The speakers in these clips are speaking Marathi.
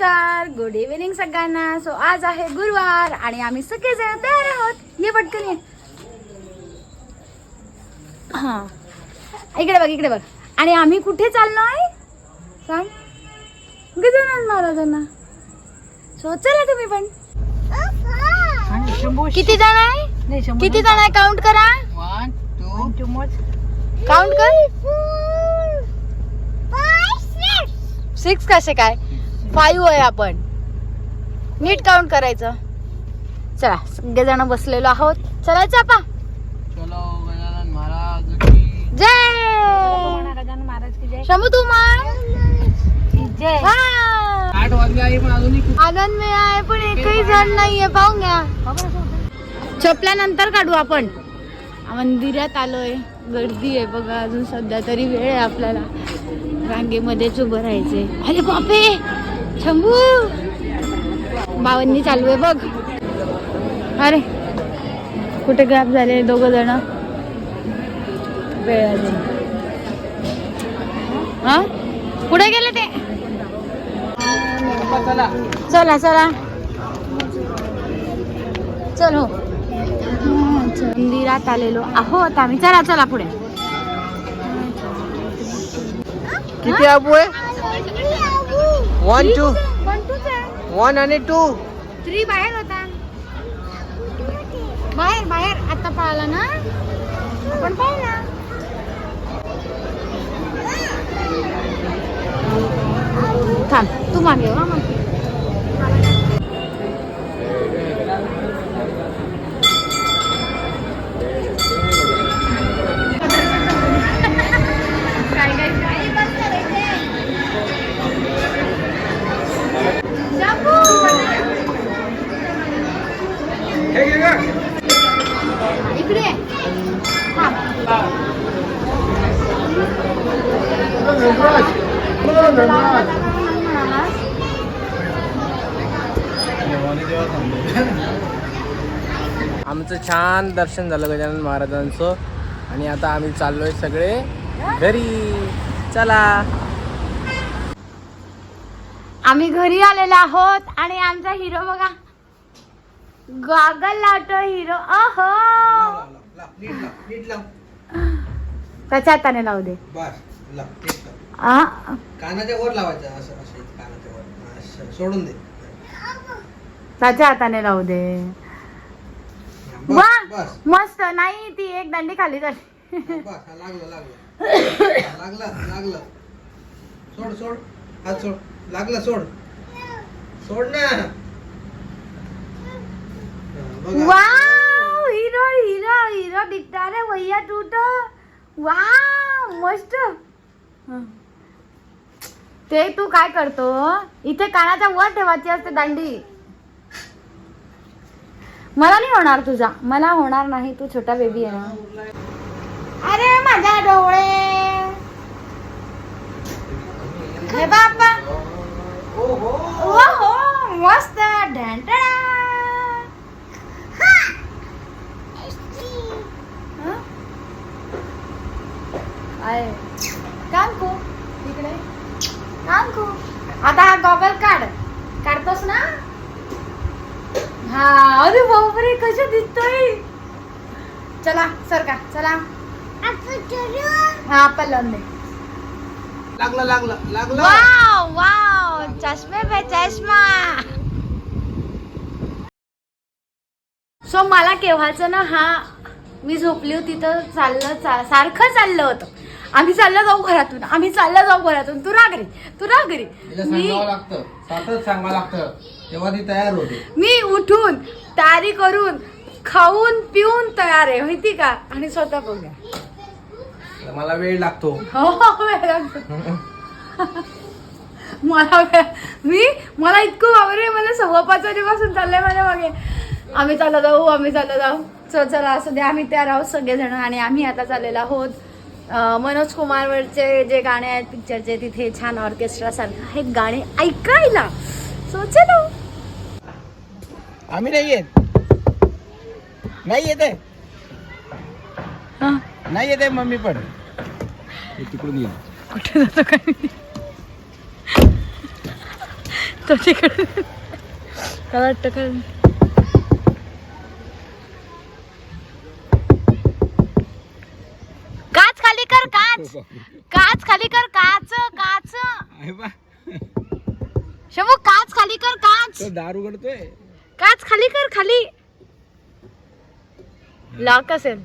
नमस्कार गुड इव्हिनिंग सगळ्यांना. सो आज आहे गुरुवार आणि आम्ही सगळेजण तयार आहोत. ये पटकन ये. हा. इकडे बघ इकडे बघ. आणि आम्ही कुठे चाललोय? सांग. गजानन महाराजांना. सो चला तुम्ही पण. किती जण आहे? किती जण आहे? काउंट करा. काउंट कर. सिक्स कसे काय? फाईव्ह आहे आपण. नीट काउंट करायचं. चला सगळेजण बसलेलो आहोत. चलायचं आपा चलो गजानन महाराज की जय! गजानन महाराज की जय. शंभू तू मान जय. हा. आनंद में आहे पण एकही जण नाहीये. पाहून घ्या. चपल्या नंतर काढू आपण. मंदिरात आलोय. गर्दी आहे बघा अजून सध्या तरी वेळ आहे आपल्याला. रांगेमध्येच उभं राहायचंय. अरे बापे शंभू बावन्नी चालू आहे बघ. अरे कुठे गॅप झाले दोघं जण? वेळ आली. हा? कुठे गेले ते? चला चला. चलो. मंदिरात आलेलो आहोत आम्ही. चला चला पुढे. किती आबू आहे? वन टू वन आणि टू थ्री बाहेर होता. बाहेर बाहेर. आता पळाला ना? आपण पाहिला. थांब तू मागे हा इकडे. आमचं छान दर्शन झालं गजानन महाराजांचं. आणि आता आम्ही चाललोय सगळे घरी. चला. आम्ही घरी आलेलो आहोत आणि आमचा हिरो बघा. गॉगल लावतो हिरो. अहो त्याच्या हाताने लावू दे. आ, कानाच्या वर लावायचं असं असं इथं कानाच्या वर. असं सोडून दे. त्याच्या हाताने लावू दे. बस वा बस. मस्त. नाही ती एक दंडी खाली झाली. बस हा, लागलं लागलं. लागलं लागलं. सोड सोड. हात सोड. लागला सोड. सोड ना. वाव हिरो हिरो हिरो दिखता रे भैया तू तो वाव मस्त. ते तू काय करतो? इथे कानाच्या वर ठेवायची असते दांडी. मला नाही होणार तुझा. मला होणार नाही. तू छोटा बेबी आहे. ना अरे माझ्या डोळे. हे बापा हो मस्त कांकू इकडे. कांकू. आता हा गॉगल काढ. काढतोस ना? हा अरे बापरे कसं दिसतोय? चला सरका चला. हा दे. लागलं लागलं लागलं. वाव वाव चष्मे पे चष्मा. सो मला केव्हाचं ना हा मी झोपली होती तर चाललं चा- सारखं चाललं होतं. आम्ही चाललं जाऊ घरातून आम्ही चाललं जाऊ घरातून. तू रागरी तू रागरी तिला मी सांगावं लागतं सातच सांगावं लागतं. तेव्हा ती तयार होते. मी उठून तयारी करून खाऊन पिऊन तयार आहे माहिती का? आणि स्वतः बघा तर मला वेळ लागतो. हो हो, वेळ लागतो. मला मी मला इतकं बाबरे मला सव्वा पाच वाजेपासून चाललंय माझ्या मागे. आम्ही चालत जाऊ आम्ही चालत जाऊ. चल चला असं दे आम्ही तयार आहोत सगळेजण आणि आम्ही आता चाललेलो आहोत मनोज कुमारवरचे जे गाणे आहेत पिक्चरचे तिथे छान ऑर्केस्ट्रा सारखं आहेत गाणे ऐकायला. सो चलो. आम्ही नाही येत. नाही येते हा, नाही येते मम्मी पण. तिकडून येईल कुठे जातो काय तो तिकडे. त्याला वाटतं का? काच खाली कर काच. काच खाली कर काच काच. शमू काच खाली कर काच. दारू करतोय काच खाली कर खाली. लॉक असेल.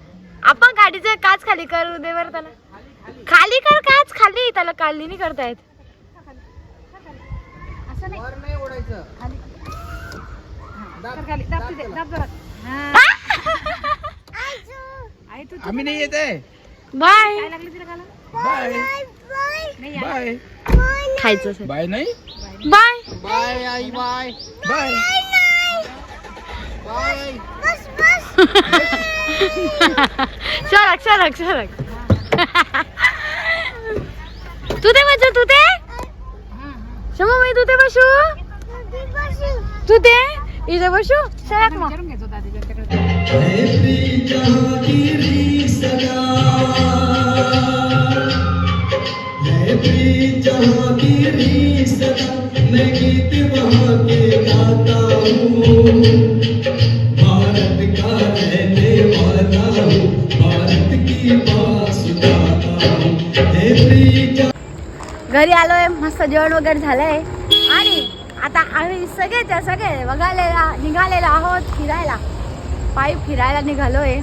आपण गाडीचं काच खाली कर बरं त्याला. खाली कर काच खाली. त्याला खाली नाही करता येत वर नाही ओढायचं. आम्ही नाही येत आहे. बाय. बाय. बाय. खायचं बाय नाही? बाय. बाय आई बाय. बाय. बाय. शरक शरक तू ते बसू तू ते शमू मी तू ते बसू तू ते इथे बसू शरक मग मैं गीत घरी आलोय मस्त जेवण वगैरे झालंय. आणि आता आम्ही सगळेच्या सगळे बघायला निघालेलो आहोत फिरायला. पायी फिरायला निघालोय.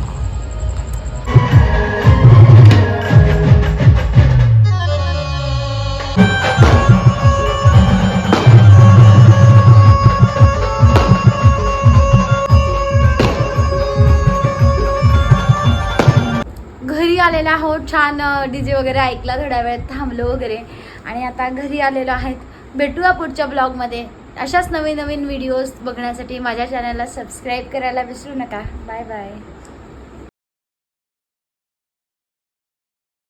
घरी आलेलो आहोत छान डीजे वगैरे ऐकला थोड्या वेळ थांबलो वगैरे. आणि आता घरी आलेलो आहेत. भेटूया पुढच्या ब्लॉगमध्ये. अशाच नवीन नवीन व्हिडिओज बघण्यासाठी माझ्या चॅनलला सबस्क्राईब करायला विसरू नका. Bye bye